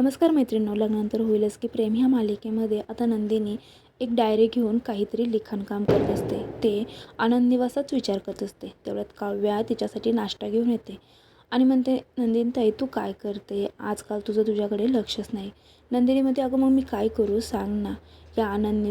नमस्कार मैत्रिणींनो लग्नानंतर होईलच की प्रेम ह्या मालिकेमध्ये आता नंदिनी एक डायरी घेऊन काहीतरी लिखाणकाम करत असते. ते आनंद निवासाच विचार करत असते. तेवढ्यात काव्या तिच्यासाठी नाश्ता घेऊन येते आणि म्हणते नंदिनी ताई तू काय करते? आजकाल तुझं तुझ्याकडे लक्षच नाही. नंदिनी म्हणते अगं मग मी काय करू? सांग ना. या आनंद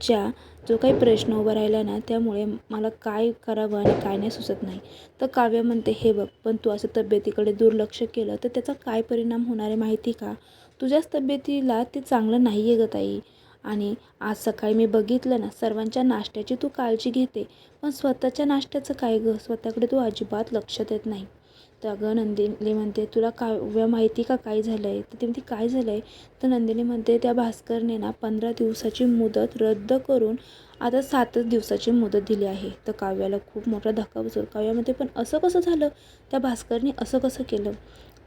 च्या जो काही प्रश्न उभा राहिला ना त्यामुळे मला काय करावं आणि काय नाही सुचत नाही. तर काव्य म्हणते हे बघ पण तू असं तब्येतीकडे दुर्लक्ष केलं तर त्याचा काय परिणाम होणार आहे माहिती का? तुझ्याच तब्येतीला ते चांगलं नाही आहे गं ताई. आणि आज सकाळी मी बघितलं ना सर्वांच्या नाश्त्याची तू काळजी घेते पण स्वतःच्या नाश्त्याचं काय गं? स्वतःकडे तू अजिबात लक्ष देत नाही. तर अगं नंदिनी म्हणते तुला काव्य माहिती का काय झालं आहे तर ती म्हणते काय झालं आहे तर नंदिनी म्हणते त्या भास्करने ना पंधरा दिवसाची मुदत रद्द करून आता सातच दिवसाची मुदत दिली आहे. तर काव्याला खूप मोठा धक्का बसतो. काव्यामध्ये पण असं कसं झालं? त्या भास्करने असं कसं केलं?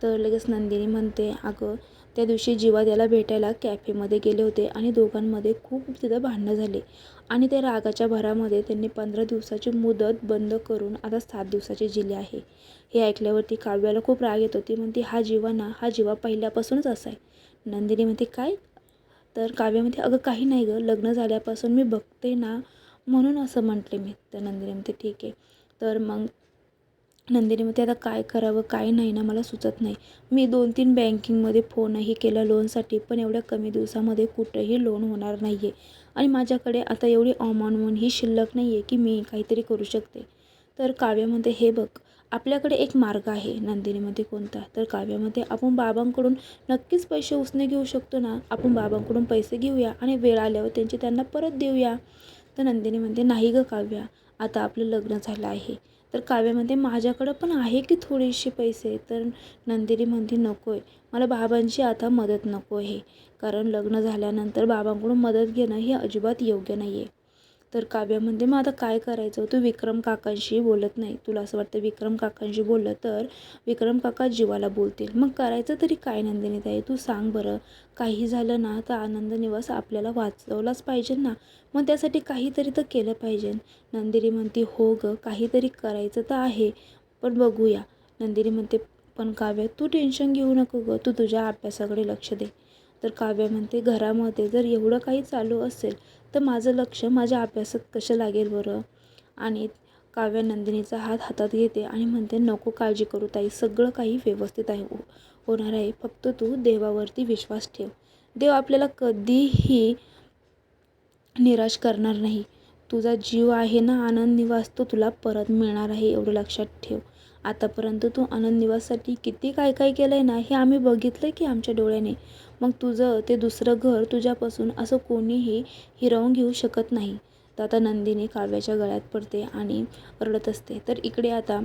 तर लगेच नंदिनी म्हणते अगं त्या दिवशी जीवा त्याला भेटायला कॅफेमध्ये गेले होते आणि दोघांमध्ये खूप तिथं भांडणं झाले. आणि त्या रागाच्या भरामध्ये त्यांनी पंधरा दिवसाची मुदत बंद करून आता सात दिवसाची दिली आहे. हे ऐकल्यावरती काव्याला खूप राग येतो ती म्हणते हा जीवा ना हा जीवा पहिल्यापासूनच असा आहे. नंदिनी म्हणते काय? तर काव्यामध्ये अगं काही नाही गं. लग्न झाल्यापासून मी बघते ना म्हणून असं म्हटले मी. तर नंदिनी म्हणते ठीक आहे. तर मग नंदिनीमध्ये आता काय करावं? काय नाही ना मला सुचत नाही. मी दोन तीन बँकिंगमध्ये फोनही केला लोनसाठी पण एवढ्या कमी दिवसामध्ये कुठंही लोन होणार नाही आहे आणि माझ्याकडे आता एवढी अमाऊंट ही शिल्लक नाही आहे की मी काहीतरी करू शकते. तर काव्यामध्ये हे बघ आपल्याकडे एक मार्ग आहे. नंदिनीमध्ये कोणता? तर काव्यामध्ये आपण बाबांकडून नक्कीच पैसे उसने घेऊ शकतो ना. आपण बाबांकडून पैसे घेऊया आणि वेळ आल्यावर त्यांचे त्यांना परत देऊया. तर नंदिनी म्हणते नाही गं काव्या आता आपलं लग्न झालं आहे. तर काव्यामध्ये माझ्याकडं पण आहे की थोडेसे पैसे. तर नंदिनी म्हणते नको आहे मला बाबांची आता मदत नको आहे. कारण लग्न झाल्यानंतर बाबांकडून मदत घेणं हे अजिबात योग्य नाही आहे तर काव्या म्हणते मग आता काय करायचं? तू विक्रम काकांशी बोलत नाही. तुला असं वाटतं विक्रम काकांशी बोललं तर विक्रम काका जीवाला बोलतील. मग करायचं तरी काय नंदिनी ताई? तू सांग बरं. काही झालं ना तर आनंद निवास आपल्याला वाचवलाच पाहिजे ना. मग त्यासाठी काहीतरी तर केलं पाहिजे. नंदिनी म्हणते हो गं काहीतरी करायचं तर आहे. पण बघूया. नंदिनी म्हणते पण काव्य तू टेन्शन घेऊ नको गं. तू तुझ्या अभ्यासाकडे लक्ष दे. तर काव्य म्हणते घरामध्ये जर एवढं काही चालू असेल तर माझं लक्ष माझ्या अभ्यासात कसं लागेल बरं आणि काव्या नंदिनीचा हात हातात घेते आणि म्हणते नको काळजी करू ताई सगळं काही व्यवस्थित आहे हो, होणार आहे. फक्त तू देवावरती विश्वास ठेव. देव आपल्याला कधीही निराश करणार नाही. तुझा जीव आहे ना आनंद निवास तो तुला परत मिळणार आहे एवढं लक्षात ठेव. आतापर्यंत तू आनंद निवाससाठी किती काय काय केलं आहे ना हे आम्ही बघितलं की आमच्या डोळ्याने. मग तुझं ते दुसरं घर तुझ्यापासून असं कोणीही हिरावून घेऊ शकत नाही. तर आता नंदिनी काव्याच्या गळ्यात पडते आणि रडत असते. तर इकडे आता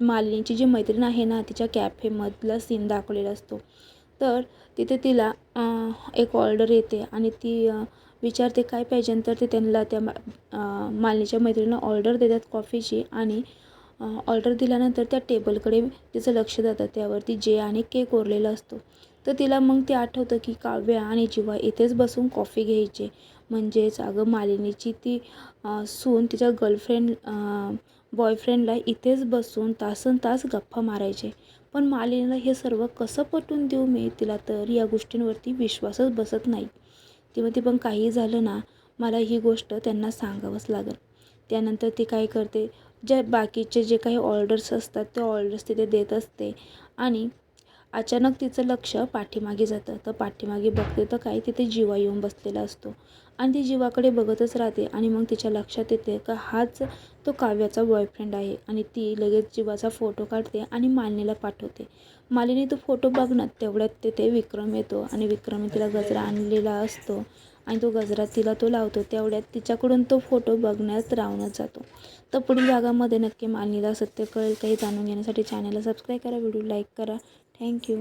मालिनीची जी मैत्रीण आहे ना तिच्या कॅफेमधला सीन दाखवलेला असतो. तर तिथे तिला एक ऑर्डर येते आणि ती विचारते काय पाहिजे? तर ते त्यांना त्या मालिनीच्या मैत्रिणीला ऑर्डर देतात कॉफीची आणि ऑर्डर दिल्यानंतर त्या टेबलकडे तिचं लक्ष जातं. त्यावरती जे आणि केक कोरलेला असतो. तर तिला मग ते आठवतं की काव्या आणि जिवा इथेच बसून कॉफी घ्यायचे. म्हणजेच अगं मालिनीची ती सून तिच्या गर्लफ्रेंड बॉयफ्रेंडला इथेच बसून तासन तास गप्पा मारायचे. पण मालिनीला हे सर्व कसं पटवून देऊ मी तिला तर या गोष्टींवरती विश्वासच बसत नाही. तेव्हा ती पण काही झालं ना मला ही गोष्ट त्यांना सांगावंच लागेल. त्यानंतर ती काय करते ज्या बाकीचे जे काही ऑर्डर्स असतात ते ऑर्डर्स तिथे देत असते आणि अचानक तिचं लक्ष पाठीमागे जातं. तर पाठीमागे बघते तर काय तिथे जीवा येऊन बसलेला असतो. आणि ती जीवाकडे बघतच राहते आणि मग तिच्या लक्षात येते का हाच तो काव्याचा बॉयफ्रेंड आहे. आणि ती लगेच जीवाचा फोटो काढते आणि मालिनीला पाठवते. मालिनी तो फोटो बघणार तेवढ्यात तिथे विक्रम येतो आणि विक्रम तिला गजरा आणलेला असतो. आणि तो गजरा तिला तो लावतो. तेवढ्यात तिच्याकडून तो फोटो बघण्यात राहूनच जातो. तर पुढील भागामध्ये नक्की मालिनीला सत्य कळेल. काही जाणून घेण्यासाठी चॅनलला सबस्क्राईब करा. व्हिडिओ लाईक करा. Thank you